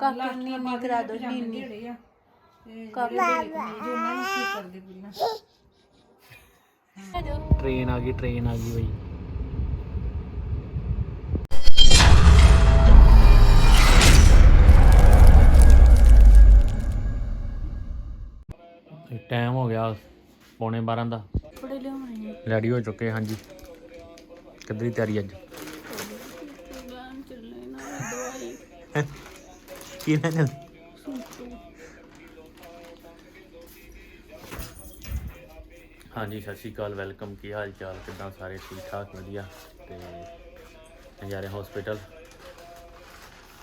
ਕਾਕੇ ਨੂੰ ਕਰਾ ਦੋ ਕਾਕੇ ਨੂੰ ਕੀ ਕਰਦੇ ਟ੍ਰੇਨ ਆ ਗਈ ਟ੍ਰੇਨ ਆ ਗਈ ਬਈ। ਟਾਈਮ ਹੋ ਗਿਆ ਪੌਣੇ 12 ਦਾ। ਕੱਪੜੇ ਲਿਆਉਣੇ ਆ। ਰੈਡੀ ਹੋ ਚੁੱਕੇ ਹਾਂਜੀ। ਕਿੱਧਰ ਦੀ ਤਿਆਰੀ ਅੱਜ? ਚੱਲੇ ਨਾ ਦਵਾਈ। ਕੀ ਲੈਣ ਹਾਂਜੀ, ਸਤਿ ਸ਼੍ਰੀ ਅਕਾਲ, ਵੈਲਕਮ, ਕੀ ਹਾਲ ਚਾਲ ਕਿਦਾਂ ਸਾਰੇ? ਠੀਕ ਠਾਕ ਵਧੀਆ? ਤੇ ਨਜ਼ਾਰੇ ਹਸਪੀਟਲ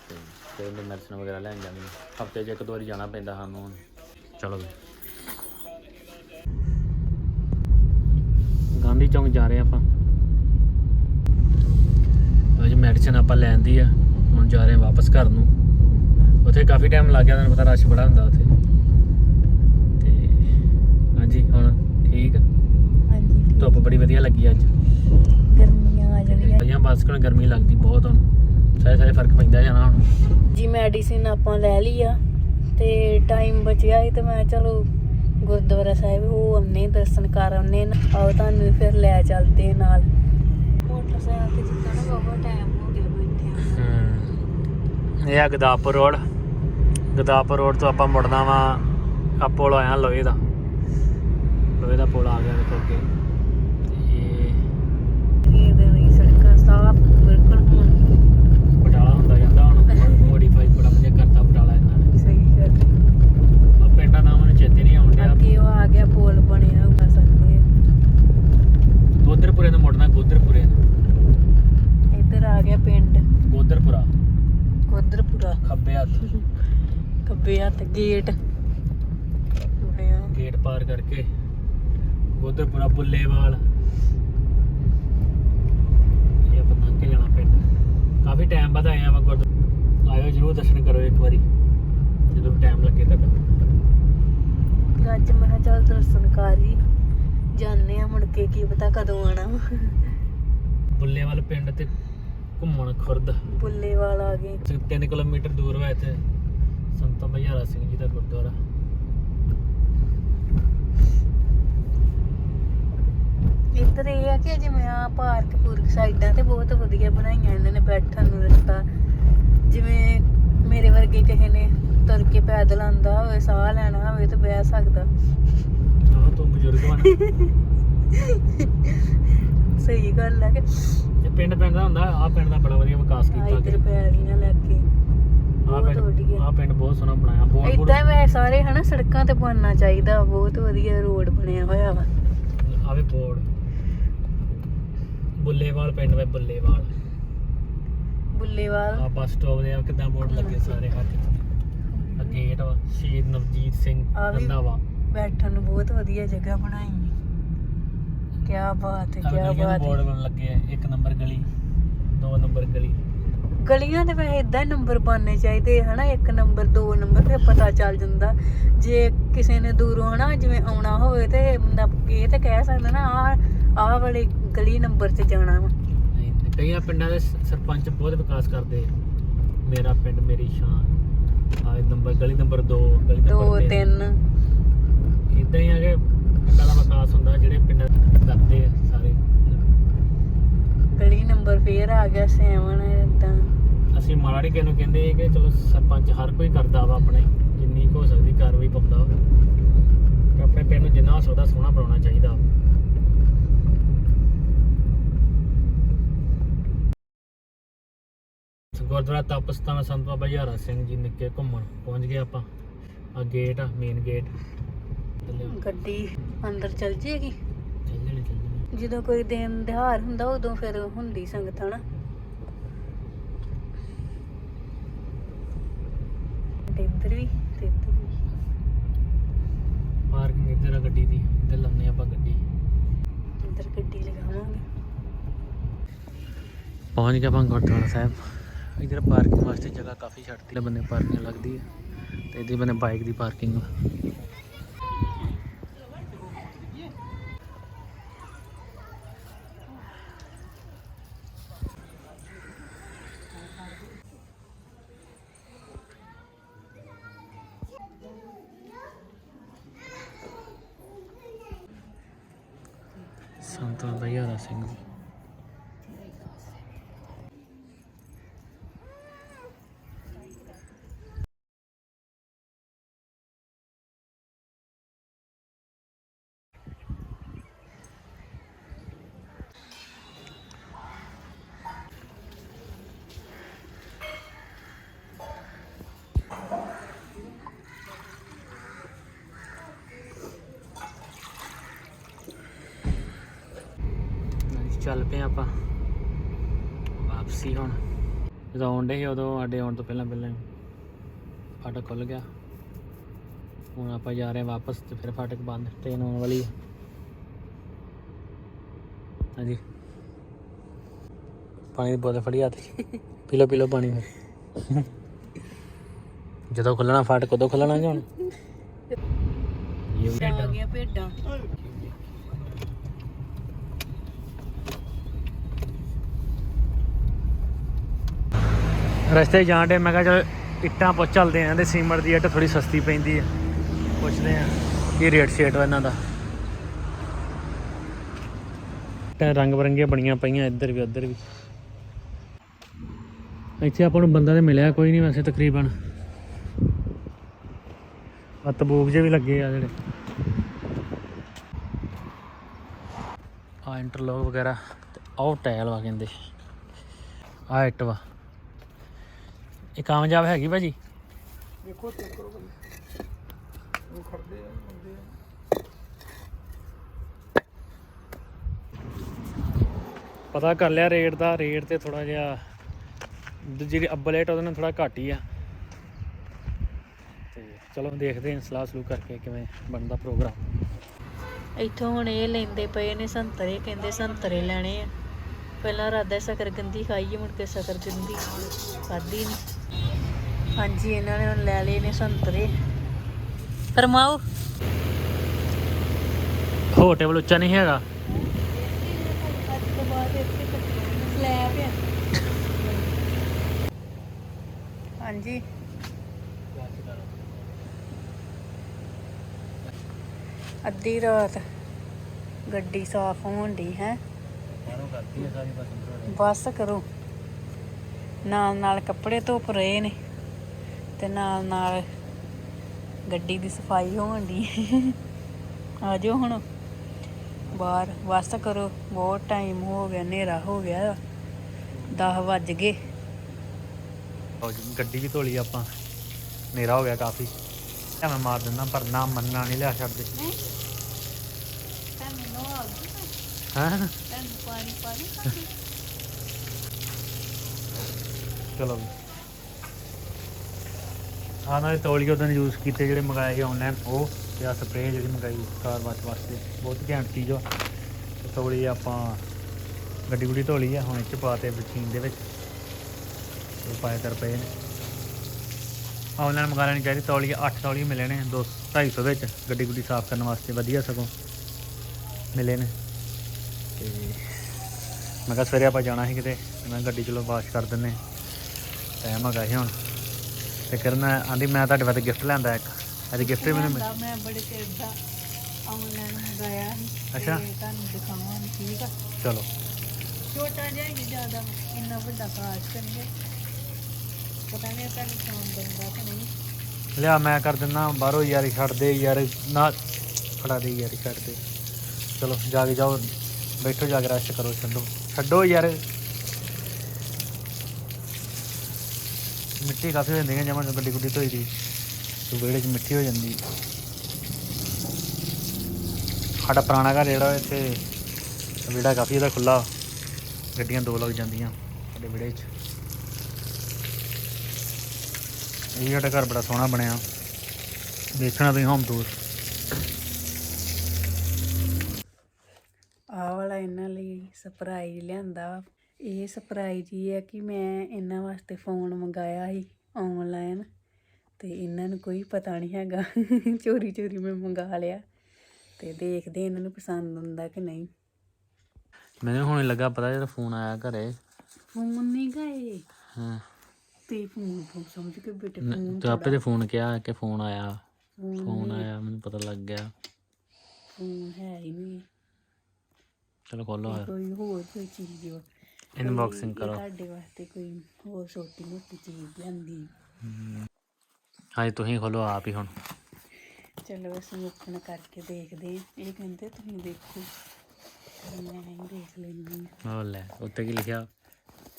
ਤੇ ਤੇ ਉਹਨੇ ਮੈਡੀਸਨ ਵਗੈਰਾ ਲੈਣ ਜਾਣੀ। ਹਫ਼ਤੇ 'ਚ ਇੱਕ ਦੋ ਵਾਰੀ ਜਾਣਾ ਪੈਂਦਾ ਸਾਨੂੰ ਹੁਣ। ਚਲੋ ਜੀ। ਗਾਂਧੀ ਚੌਂਕ ਜਾ ਰਹੇ ਆਪਾਂ। ਅੱਜ ਮੈਡੀਸਨ ਆਪਾਂ ਲੈਣ ਦੀ ਆ। ਹੁਣ ਜਾ ਰਹੇ ਹਾਂ ਵਾਪਸ ਘਰ ਨੂੰ। ਉੱਥੇ ਕਾਫੀ ਟਾਈਮ ਲੱਗ ਗਿਆ ਤੁਹਾਨੂੰ ਪਤਾ ਰਸ਼ ਬੜਾ ਹੁੰਦਾ ਉੱਥੇ। ਤੇ ਹਾਂਜੀ ਹੁਣ ਠੀਕ? ਹਾਂਜੀ ਧੁੱਪ ਬੜੀ ਵਧੀਆ ਲੱਗੀ ਅੱਜ। ਗਰਮੀਆਂ ਆ ਜਾਣੀਆਂ ਅਜਾਂ ਬਸ ਕੋਲ ਗਰਮੀ ਲੱਗਦੀ ਬਹੁਤ ਹੁਣ। ਸਾਰੇ ਸਾਰੇ ਫ਼ਰਕ ਪੈਂਦਾ ਜਾਣਾ ਹੁਣ। ਜੀ ਮੈਡੀਸਿਨ ਆਪਾਂ ਲੈ ਲਈ ਆ ਤੇ ਟਾਈਮ ਬਚਿਆ ਸੀ ਤੇ ਮੈਂ ਚਲੋ ਗੁਰਦੁਆਰਾ ਸਾਹਿਬ ਹੋ ਆਉਨੇ ਦਰਸ਼ਨ ਕਰ ਆਉਨੇ ਆਓ ਤੁਹਾਨੂੰ ਫਿਰ ਲੈ ਚੱਲਦੇ ਨਾਲ। ਮੋਟਰਸਾਈਕਲ ਤੇ ਜਿੱਦਾਂ ਨਾ ਬਹੁਤ ਟਾਈਮ ਹੋ ਗਿਆ ਬੈਠਿਆ ਹਮ, ਇਹ ਆ ਗਦਾਪੁਰ ਰੋਡ। ਗਦਾਪੁਰ ਰੋਡ ਤੋਂ ਆਪਾਂ ਮੁੜਨਾ ਵਾ ਆ ਪੁਲ ਆਇਆ ਲੋਹੇ ਦਾ। ਲੋਹੇ ਦਾ ਪੁਲ ਆ ਗਿਆ ਦੇਖੋ ਅੱਗੇ। ਤੇ ਇਹਦੇ ਲਈ ਸੜਕਾਂ ਸਾਫ਼ ਬਿਲਕੁਲ ਹੁਣ। ਬਟਾਲਾ ਹੁੰਦਾ ਜਾਂਦਾ ਹੁਣ ਮੋਡੀਫਾਈ ਬੜਾ ਵਧੀਆ ਕਰਤਾ ਬਟਾਲਾ ਇਹਨਾਂ ਨੇ। ਸਹੀ ਗੱਲ। ਆ ਪਿੰਡਾਂ ਦਾ ਮੈਨੂੰ ਚੇਤੇ ਨਹੀਂ ਡਿਆ। ਅੱਗੇ ਉਹ ਆ ਗਿਆ ਪੁਲ ਬਣਿਆ ਹੋਗਾ ਸਕਦੇ ਗੋਦਰਪੁਰੇ ਨੂੰ ਮੁੜਨਾ ਗੋਦਰਪੁਰੇ ਨੂੰ ਇੱਧਰ ਆ ਗਿਆ ਪਿੰਡ। ਗੋਦਰਪੁਰਾ। ਕੋਦਰਪੁਰਾ ਖੱਬੇ ਹੱਥ। ਖੱਬੇ ਹੱਥ ਗੇਟ। ਗੇਟ ਪਾਰ ਕਰਕੇ ਗੋਦਰਪੁਰਾ ਬੁੱਲੇਵਾਲ। ਇਹ ਆਪਾਂ ਲੰਘ ਕੇ ਜਾਣਾ ਪਿੰਡ। ਕਾਫੀ ਟਾਈਮ ਬਾਅਦ ਆਏ ਆ ਮੈਂ ਗੁਰਦ ਆਇਓ ਜਰੂਰ ਦਰਸ਼ਨ ਕਰੋ ਇੱਕ ਵਾਰੀ ਜਦੋਂ ਟਾਈਮ ਲੱਗੇ ਤੁਹਾਡਾ ਅੱਜ ਮੈਂ ਚੱਲ ਦਰਸ਼ਨ ਕਰ ਜਾਣੇ ਆ ਮੁੜ ਕੇ ਕੀ ਪਤਾ ਕਦੋਂ ਆਣਾ ਬੁੱਲੇਵਾਲ ਪਿੰਡ ਤੇ ਘੁੰਮਣ ਖੁਰਦ। ਬੁੱਲੇਵਾਲ ਆ ਗਏ। 3 ਕਿਲੋਮੀਟਰ ਦੂਰ ਵਾ ਇੱਥੇ। ਸੰਤ ਮਹਿਰਾ ਸਿੰਘ ਜੀ ਦਾ ਗੁਰਦੁਆਰਾ। ਇੱਧਰ ਇਹ ਆ ਕਿ ਜਿਵੇਂ ਆ ਪਾਰਕ ਪੂਰਕ ਸਾਈਡਾਂ ਤੇ ਬਹੁਤ ਵਧੀਆ ਬਣਾਈਆਂ ਇਹਨਾਂ ਨੇ ਬੈਠਣ ਨੂੰ ਰਸਤਾ। ਜਿਵੇਂ ਮੇਰੇ ਵਰਗੇ ਕਿਸੇ ਨੇ ਤੁਰ ਕੇ ਪੈਦਲ ਆਂਦਾ ਹੋਵੇ ਸਾਹ ਲੈਣਾ ਹੋਵੇ ਤਾਂ ਬਹਿ ਸਕਦਾ। ਤੂੰ ਬਜ਼ੁਰਗ ਸਹੀ ਗੱਲ ਹੈ ਕਿ ਪਿੰਡ ਪਿੰਡ ਦਾ ਹੁੰਦਾ ਆ ਪਿੰਡ ਦਾ ਬੜਾ ਵਧੀਆ ਵਿਕਾਸ ਕੀਤਾ ਇੱਧਰ ਪੈਲੀਆਂ ਲੈ ਕੇ। ਬਹੁਤ ਪਿੰਡ ਵਧੀਆ। ਆ ਪਿੰਡ ਬਹੁਤ ਸੋਹਣਾ ਬਣਾਇਆ ਬਹੁਤ ਬੁੜ ਇਦਾਂ ਵੈ ਸਾਰੇ ਹਨਾ ਸੜਕਾਂ ਤੇ ਬਣਨਾ ਚਾਹੀਦਾ ਬਹੁਤ ਵਧੀਆ ਰੋਡ ਬਣਿਆ ਹੋਇਆ ਵਾ। ਆਵੇ ਬੋਰਡ। ਬੁੱਲੇਵਾਲ ਪਿੰਡ ਵਿੱਚ ਬੁੱਲੇਵਾਲ। ਬੁੱਲੇਵਾਲ। ਆ ਬੱਸ ਸਟਾਪ ਦੇ ਆ ਕਿਦਾਂ ਬੋਰਡ ਲੱਗੇ ਸਾਰੇ ਹੱਥ ਆ ਗੇਟ ਵਾ ਸ਼ਹੀਦ ਨਵਜੀਤ ਸਿੰਘ ਆ ਵੀ- ਰੰਧਾਵਾ। ਬੈਠਣ ਨੂੰ ਬਹੁਤ ਵਧੀਆ ਜਗ੍ਹਾ ਬਣਾਈ। ਕੀ ਬਾਤ ਹੈ ਕੀ ਬਾਤ ਬੋਰਡ ਹੈ ਬਣ ਲੱਗੇ ਆ? ਇੱਕ ਨੰਬਰ ਗਲੀ ਦੋ ਨੰਬਰ ਗਲੀ। ਗਲੀਆਂ ਦੇ ਵੈਸੇ ਇਦਾਂ ਨੰਬਰ ਬਣਨੇ ਚਾਹੀਦੇ ਹਨਾ? ਇੱਕ ਨੰਬਰ ਦੋ ਨੰਬਰ ਤੇ ਪਤਾ ਚੱਲ ਜਾਂਦਾ। ਜੇ ਕਿਸੇ ਨੇ ਦੂਰੋਂ ਹਨਾ ਜਿਵੇਂ ਆਉਣਾ ਹੋਵੇ ਤੇ ਬੰਦਾ ਇਹ ਤੇ ਕਹਿ ਸਕਦਾ ਨਾ ਆ ਆਹ ਵਾਲੀ ਗਲੀ ਨੰਬਰ 'ਚ ਜਾਣਾ ਵਾ। ਨਹੀਂ ਤੇ ਕਈਆਂ ਪਿੰਡਾਂ ਦੇ ਸ- ਸਰਪੰਚ ਬਹੁਤ ਵਿਕਾਸ ਕਰਦੇ ਆ। ਮੇਰਾ ਪਿੰਡ ਮੇਰੀ ਸ਼ਾਨ। ਆ ਨੰਬਰ ਗਲੀ ਨੰਬਰ 2 ਗਲੀ ਦੋ ਨੰਬਰ 3 ਤਿੰਨ। ਇਦਾਂ ਹੀ ਆ ਕਿ ਪਿੰਡਾਂ ਦਾ ਵਿਕਾਸ ਹੁੰਦਾ ਜਿਹੜੇ ਪਿੰਡ ਕਰਦੇ ਆ। ਨੰਬਰ ਫੇਰ ਆ ਗਿਆ 7 ਇਦਾਂ ਅਸੀਂ ਮਾੜਾ ਨਹੀਂ ਕਹਿੰਦੇ ਕਿ ਚਲੋ ਸਰਪੰਚ ਹਰ ਕੋਈ ਕਰਦਾ ਵਾ ਆਪਣੇ ਜਿੰਨੀ ਕੁ ਹੋ ਸਕਦੀ ਕਾਰਵਾਈ ਪਾਉਂਦਾ ਵਾ। ਤੇ ਆਪਣੇ ਪਿੰਡ ਨੂੰ ਜਿੰਨਾ ਹੋ ਸਕਦਾ ਸੋਹਣਾ ਬਣਾਉਣਾ ਚਾਹੀਦਾ ਗੁਰਦੁਆਰਾ ਤਪਸਤਾਨ ਸੰਤ ਬਾਬਾ ਹਜ਼ਾਰਾ ਸਿੰਘ ਜੀ ਨਿੱਕੇ ਘੁੰਮਣ ਪਹੁੰਚ ਗਏ ਆਪਾਂ। ਆ ਗੇਟ ਆ ਮੇਨ ਗੇਟ ਗੱਡੀ ਅੰਦਰ ਚਲ ਜੇਗੀ? ਜਦੋਂ ਕੋਈ ਦਿਨ ਦਿਹਾੜ ਹੁੰਦਾ ਉਦੋਂ ਫਿਰ ਹੁੰਦੀ ਸੰਗਤ ਹਨਾ? ਤੇ ਇੱਧਰ ਵੀ ਤੇ ਇੱਧਰ ਵੀ। ਪਾਰਕਿੰਗ ਇੱਧਰ ਆ ਗੱਡੀ ਦੀ ਇੱਧਰ ਲਾਉਂਦੇ ਆਪਾਂ ਗੱਡੀ। ਇੱਧਰ ਗੱਡੀ ਲਗਾਵਾਂਗੇ। ਪਹੁੰਚ ਗਿਆ ਆਪਾਂ ਗੁਰਦੁਆਰਾ ਸਾਹਿਬ। ਇਧਰ ਪਾਰਕਿੰਗ ਵਾਸਤੇ ਜਗ੍ਹਾ ਕਾਫੀ ਛੱਡਤੀ ਬੰਦੇ ਪਾਰਕਿੰਗ ਲੱਗਦੀ ਹੈ ਤੇ ਇਹਦੇ ਬੰਨੇ ਬਾਈਕ ਦੀ ਪਾਰਕਿੰਗ। ਸੰਤ ਦਇਆਰਾ ਸਿੰਘ ਜੀ। ਚੱਲ ਪਏ ਆਪਾਂ। ਵਾਪਸੀ ਹੁਣ। ਜਦੋਂ ਆਉਂਦੇ ਸੀ, ਉਦੋਂ ਸਾਡੇ ਆਉਣ ਤੋਂ ਪਹਿਲਾਂ ਪਹਿਲਾਂ ਫਾਟਕ ਖੁੱਲ ਗਿਆ। ਹੁਣ ਆਪਾਂ ਜਾ ਰਹੇ ਵਾਪਸ ਤੇ ਫਿਰ ਫਾਟਕ ਬੰਦ ਟ੍ਰੇਨ ਆਉਣ ਵਾਲੀ ਹੈ ਹਾਂਜੀ। ਪਾਣੀ ਦੀ ਬੋਤਲ ਫੜੀ ਹੱਥ 'ਚ। ਪੀ ਲਓ ਪੀ ਲਓ ਪਾਣੀ ਫਿਰ। ਜਦੋਂ ਖੁੱਲਣਾ ਫਾਟਕ, ਉਦੋਂ ਖੁੱਲਣਾ ਜੀ ਹੁਣ। ਇਹ ਵੀ ਆ ਭੇਡਾਂ। ਰਸਤੇ ਜਾਣ ਦੇ ਮੈਂ ਕਿਹਾ ਚਲ ਇੱਟਾਂ ਪੁੱਛ ਚੱਲਦੇ ਆਂ ਤੇ ਸੀਮਰ ਦੀ ਇੱਟ ਥੋੜੀ ਸਸਤੀ ਪੈਂਦੀ ਹੈ ਪੁੱਛਦੇ ਆਂ ਕੀ ਰੇਟ ਸ਼ੇਟ ਵਾ ਇਹਨਾਂ ਦਾ। ਇੱਟਾਂ ਰੰਗ ਬਰੰਗੀਆਂ ਬਣੀਆਂ ਪਈਆਂ ਇੱਧਰ ਵੀ, ਉੱਧਰ ਵੀ। ਇੱਥੇ ਆਪਾਂ ਨੂੰ ਬੰਦਾ ਤੇ ਮਿਲਿਆ ਕੋਈ ਨਹੀਂ ਵੈਸੇ ਤਕਰੀਬਨ। ਆ ਤਬੂਕ ਜੇ ਵੀ ਲੱਗੇ ਆ ਜਿਹੜੇ। ਆ ਇੰਟਰਲੋਕ ਵਗੈਰਾ ਤੇ ਆਹ ਟਾਇਲ ਵਾ ਕਹਿੰਦੇ। ਆ ਇੱਟ ਵਾ। ਇਹ ਕਾਮਯਾਬ ਹੈਗੀ ਭਾਜੀ? ਦੇਖੋ ਚੈੱਕ ਕਰੋ ਭਾਈ ਉਹ ਖੜਦੇ ਆ ਹੁੰਦੇ ਆ। ਪਤਾ ਕਰ ਲਿਆ ਰੇਟ ਦਾ ਰੇਟ ਤੇ ਥੋੜਾ ਜਿਹਾ ਜਿਹੜੀ ਅੱਬਲੇਟ ਉਹਦੇ ਨਾਲ ਥੋੜਾ ਘੱਟ ਹੀ ਆ। ਤੇ ਚਲੋ ਦੇਖਦੇ ਹਾਂ ਸਲਾਹ ਸਲੂਹ ਕਰਕੇ ਕਿਵੇਂ ਬਣਦਾ ਪ੍ਰੋਗਰਾਮ। ਇੱਥੋਂ ਹੁਣ ਇਹ ਲੈਂਦੇ ਪਏ ਨੇ ਸੰਤਰੇ ਕਹਿੰਦੇ ਸੰਤਰੇ ਲੈਣੇ ਆ। ਪਹਿਲਾਂ ਰਾਦਾ ਸ਼ਕਰਗੰਦੀ ਖਾਈਏ ਮੁੜ ਕੇ ਸ਼ਕਰਗੰਦੀ ਖਾਦੀ ਨਹੀਂ ਹਾਂਜੀ ਇਹਨਾਂ ਨੇ ਹੁਣ ਲੈ ਲਏ ਨੇ ਸੰਤਰੇ। ਫਰਮਾਓ। ਹੋ ਟੇਬਲ ਉੱਚਾ ਨਹੀਂ ਹੈਗਾ। ਹਾਂਜੀ। ਅੱਧੀ ਰਾਤ ਗੱਡੀ ਸਾਫ਼ ਹੋਣ ਦੀ ਹੈ। ਬਸ ਕਰੋ। ਨਾਲ ਨਾਲ ਕੱਪੜੇ ਧੁੱਪ ਰਹੇ ਨੇ। ਤੇ ਨਾਲ ਨਾਲ ਗੱਡੀ ਦੀ ਸਫ਼ਾਈ ਹੋਣ ਦੀ। ਆ ਜਾਓ ਹੁਣ। ਬਾਹਰ ਬਸ ਕਰੋ। ਬਹੁਤ ਟਾਈਮ ਹੋ ਗਿਆ ਹਨੇਰਾ ਹੋ ਗਿਆ। 10 ਵੱਜ ਗਏ। ਗੱਡੀ ਵੀ ਧੋਲੀ ਆਪਾਂ। ਹਨੇਰਾ ਹੋ ਗਿਆ ਕਾਫੀ। ਮੈਂ ਮਾਰ ਦਿੰਦਾ ਪਰ ਨਾ ਮੰਨਣਾ ਨਹੀਂ ਲਿਆ ਛੱਡਦੇ। ਹਾਂ? ਪਾਣੀ ਪਾਣੀ ਚਲੋ ਵੀ ਆ ਨਾਲੇ ਤੌਲੀਏ ਉਹਦਾਂ ਯੂਜ਼ ਕੀਤੇ ਜਿਹੜੇ ਮੰਗਾਏ ਸੀ ਆਨਲਾਈਨ ਉਹ ਤੇ ਆ ਸਪਰੇਅ ਜਿਹੜੀ ਮੰਗਾਈ ਕਾਰ ਵਾਸ਼ ਵਾਸਤੇ। ਬਹੁਤ ਘੈਂਟ ਚੀਜ਼ ਆ। ਤੇ ਤੌਲੀਏ ਆਪਾਂ ਗੱਡੀ ਗੁੱਡੀ ਧੋ ਆ, ਹੁਣ ਇਹ ਚ ਪਾਤੇ ਮਸ਼ੀਨ ਦੇ ਵਿੱਚ। ਉਹ ਪਾਏ ਕਰ ਪਏ ਨੇ। ਆਨਲਾਈਨ ਮੰਗਾ ਲੈਣੀ ਚਾਹੀਦੀ, ਤੌਲੀ 8 ਤੌਲੀ ਮਿਲੇ ਨੇ 2 250 ਵਿੱਚ। ਗੱਡੀ ਗੁੱਡੀ ਸਾਫ਼ ਕਰਨ ਵਾਸਤੇ ਵਧੀਆ ਸਗੋਂ ਮਿਲੇ ਨੇ। ਤੇ ਮੈਂ ਕਿਹਾ ਸਵੇਰੇ ਆਪਾਂ ਜਾਣਾ ਸੀ ਕਿਤੇ, ਮੈਂ ਗੱਡੀ ਚਲੋ ਵਾਸ਼ ਕਰ ਦਿੰਨੇ ਟਾਈਮ ਹੈਗਾ ਸੀ ਹੁਣ। ਤੇ ਕਰਨਾ ਆਂਦੀ ਮੈਂ ਤੁਹਾਡੇ ਵਾਸਤੇ ਗਿਫਟ ਲੈਂਦਾ ਇੱਕ। ਅੱਜ ਗਿਫਟ ਵੀ ਮੈਨੂੰ ਮਿਲ- ਮੈਂ ਬੜੇ ਚਿਰ ਦਾ ਆਨਲਾਈਨ ਮੰਗਾਇਆ ਅੱਛਾ। ਤੁਹਾਨੂੰ ਦਿਖਾਵਾਂਗੀ ਠੀਕ ਆ? ਚਲੋ। ਛੋਟਾ ਜਿਹਾ ਹੀ ਜ਼ਿਆਦਾ ਇੰਨਾ ਵੱਡਾ ਖਾਸ ਕਰਨਗੇ ਪਤਾ ਨਹੀਂ ਤੁਹਾਨੂੰ ਪਸੰਦ ਆਉਂਦਾ ਕਿ ਨਹੀਂ। ਲਿਆ ਮੈਂ ਕਰ ਦਿੰਦਾ ਬਾਹਰੋਂ ਯਾਰੀ ਛੱਡ ਦੇ ਯਾਰ ਨਾ ਫੜਾ ਦੇ ਯਾਰੀ ਛੱਡ ਦੇ। ਚਲੋ ਜਾ ਕੇ ਜਾਓ ਬੈਠੋ ਜਾ ਕੇ ਰੈਸਟ ਕਰੋ ਛੱਡੋ। ਛੱਡੋ ਯਾਰ। ਮਿੱਟੀ ਕਾਫੀ ਹੋ ਜਾਂਦੀ ਹੈ, ਜਮਾਂ ਗੱਡੀ ਗੁੱਡੀ ਧੋਈ ਦੀ, ਤੇ ਵਿਹੜੇ 'ਚ ਮਿੱਟੀ ਹੋ ਜਾਂਦੀ। ਸਾਡਾ ਪੁਰਾਣਾ ਘਰ ਜਿਹੜਾ ਇੱਥੇ, ਵਿਹੜਾ ਕਾਫੀ ਇਹਦਾ ਖੁੱਲਾ ਗੱਡੀਆਂ ਦੋ ਲੱਗ ਜਾਂਦੀਆਂ ਸਾਡੇ ਵਿਹੜੇ 'ਚ। ਇਹ ਸਾਡਾ ਘਰ ਬੜਾ ਸੋਹਣਾ ਬਣਿਆ। ਦੇਖਣਾ ਤੁਸੀਂ ਹੋਮ ਟੂਰ ਆਹ ਵਾਲਾ ਇਹਨਾਂ ਲਈ ਸਰਪ੍ਰਾਈਜ਼ ਲਿਆਂਦਾ ਵਾ। ਇਹ ਸਰਪ੍ਰਾਈਜ਼ ਹੀ ਹੈ ਕਿ ਮੈਂ ਇਹਨਾਂ ਵਾਸਤੇ ਫੋਨ ਮੰਗਾਇਆ ਸੀ ਆਨਲਾਈਨ ਤੇ ਇਹਨਾਂ ਨੂੰ ਕੋਈ ਪਤਾ ਨਹੀਂ ਹੈਗਾ। ਚੋਰੀ ਚੋਰੀ ਮੈਂ ਮੰਗਾ ਲਿਆ ਤੇ ਦੇਖਦੇ ਇਹਨਾਂ ਨੂੰ ਪਸੰਦ ਆਉਂਦਾ ਕਿ ਨਹੀਂ। ਮੈਨੂੰ ਹੁਣ ਲੱਗਾ ਪਤਾ ਜਦੋਂ ਫੋਨ ਆਇਆ ਘਰੇ। ਫੋਨ ਨਹੀਂ ਗਏ? ਹਾਂ। ਤੇ ਫੋਨ ਫੋਨ ਸਮਝ ਕੇ ਬੇਟੇ ਫੋਨ ਤੇ ਆਪੇ ਤੇ ਫੋਨ ਕਿਹਾ ਕਿ ਫੋਨ ਆਇਆ। ਫੋਨ ਆਇਆ ਮੈਨੂੰ ਪਤਾ ਲੱਗ ਗਿਆ। ਫੋਨ ਹੈ ਹੀ ਨਹੀਂ। ਚਲੋ ਖੋਲੋ ਕੋਈ ਹੋਰ ਕੋਈ ਚੀਜ਼ ਵਾ ਇਨਬਾਕਸਿੰਗ ਕਰੋ। ਤੁਹਾਡੇ ਵਾਸਤੇ ਕੋਈ ਹੋਰ ਛੋਟੀ ਮੋਟੀ ਚੀਜ਼ ਲਿਆਂਦੀ। ਹਾਂਜੀ ਤੁਸੀਂ ਖੋਲੋ ਆਪ ਹੀ ਹੁਣ। ਚਲੋ ਅਸੀਂ ਓਪਨ ਕਰਕੇ ਦੇਖਦੇ ਹਾਂ। ਇਹ ਕਹਿੰਦੇ ਤੁਸੀਂ ਦੇਖੋ। ਮੈਂ ਹੀ ਦੇਖ ਲੈਂਦੀ ਹਾਂ। ਉਹ ਲੈ ਉੱਤੇ ਕੀ ਲਿਖਿਆ?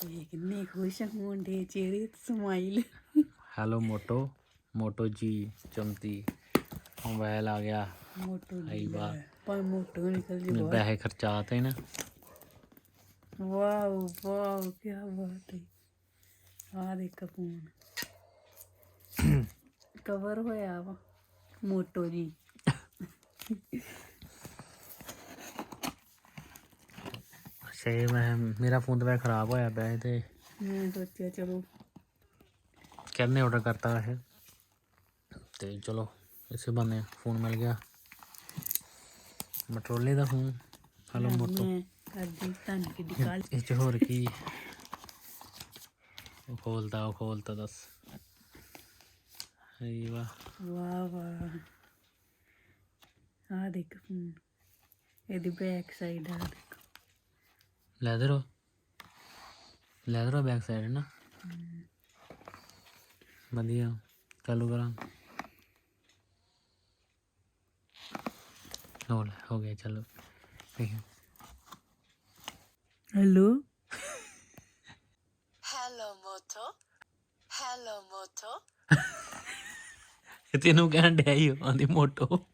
ਇਹ ਕਿੰਨੇ ਖੁਸ਼ ਹੋਣ ਦੇ ਚਿਹਰੇ ਤੇ ਸਮਾਈਲ ਹੈਲੋ ਮੋਟੋ ਮੋਟੋ ਜੀ ਚਮਤੀ। ਮੋਬਾਈਲ ਆ ਗਿਆ। ਮੋਟੋ ਆਈ ਵਾਹ। ਪਰ ਮੋਟੋ ਨਿਕਲ ਜੀ ਮੈਂ ਬਾਹਰ। ਪੈਸੇ ਖਰਚਾਤੇ ਨਾ। ਵਾਓ ਵਾਓ ਕੀ ਬਾਤ ਹੈ ਆ ਦੇਖ ਫੋਨ ਕਵਰ ਹੋਇਆ ਵਾ ਮੋਟੋ ਜੀ। ਇਹ ਮੈਂ ਮੇਰਾ ਫੋਨ ਤਾਂ ਖਰਾਬ ਹੋਇਆ ਪਿਆ ਸੀ ਤੇ ਮੈਂ ਸੋਚਿਆ ਚਲੋ। ਕਿਹਨੇ ਆਰਡਰ ਕਰਤਾ ਇਹ ਤੇ ਚਲੋ ਇਸੇ ਬੰਨੇ ਫੋਨ ਮਿਲ ਗਿਆ। ਮਟਰੋਲੇ ਦਾ ਫੋਨ ਹੈਲੋ ਮੋਟੋ। ਕਰਦੀ ਤੁਹਾਨੂੰ ਕਿੱਡੀ ਕਾਲ ਇਹ ਚ ਹੋਰ ਕੀ? ਉਹ ਖੋਲਦਾ ਉਹ ਖੋਲਦਾ ਦੱਸ। ਅਈ ਵਾਹ। ਵਾਹ ਵਾਹ। ਆ ਦੇਖ ਫੋਨ। ਇਹਦੀ ਬੈਕ ਸਾਈਡ ਆ ਦੇਖ। ਲੈਦਰ ਲੈਦਰ ਬੈਕ ਸਾਈਡ ਨਾ? ਵਧੀਆ। ਚਾਲੂ ਕਰਾਂ। ਹੋ ਲੈ ਹੋ ਗਿਆ ਚਲੋ। ਠੀਕ ਹੈ ਹੈਲੋ ਇਹ ਤੈਨੂੰ ਕਹਿਣ ਡਿਆ ਹੀ ਆਂਦੀ ਮੋਟੋ।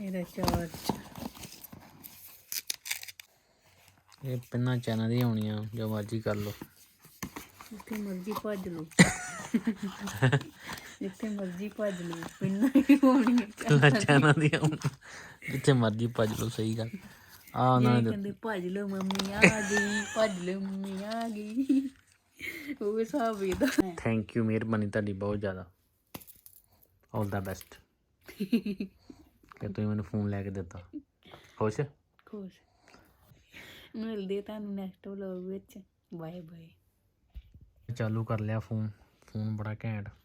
ਮੇਰਾ ਚਾਰਜ ਇਹ ਪਿੰਨਾ ਚੈਨਲ ਦੀ ਆਉਣੀਆਂ ਜੋ ਮਰਜ਼ੀ ਕਰ ਲਓ। ਜਿੱਥੇ ਮਰਜ਼ੀ ਭੱਜ ਲਓ। ਜਿੱਥੇ ਮਰਜ਼ੀ ਭੱਜ ਲਓ ਪਿੰਨਾ ਹੀ ਹੋਣੀ ਪਿੰਨਾ ਚੈਨਲ ਦੀ। ਆਉਣੀਆਂ ਜਿੱਥੇ ਮਰਜ਼ੀ ਭੱਜ ਲਓ ਸਹੀ ਗੱਲ। ਆ ਉਹਨਾਂ ਨੇ ਕਹਿੰਦੇ ਭੱਜ ਲਓ ਮੰਮੀ ਆ ਗਈ ਭੱਜ ਲਓ ਮੰਮੀ ਆ ਗਈ। ਉਹ ਹਿਸਾਬ ਇਹਦਾ ਥੈਂਕ ਯੂ ਮਿਹਰਬਾਨੀ ਤੁਹਾਡੀ ਬਹੁਤ ਜ਼ਿਆਦਾ। ਆਲ ਦਾ ਬੈਸਟ ਕਿ ਤੁਸੀਂ ਮੈਨੂੰ ਫੋਨ ਲੈ ਕੇ ਦਿੱਤਾ। ਖੁਸ਼? ਖੁਸ਼। ਮਿਲਦੇ ਤੁਹਾਨੂੰ ਨੈਕਸਟ ਵਲੋਗ ਵਿੱਚ। ਬਾਏ ਬਾਏ ਚਾਲੂ ਕਰ ਲਿਆ ਫੋਨ। ਫੋਨ ਬੜਾ ਘੈਂਟ।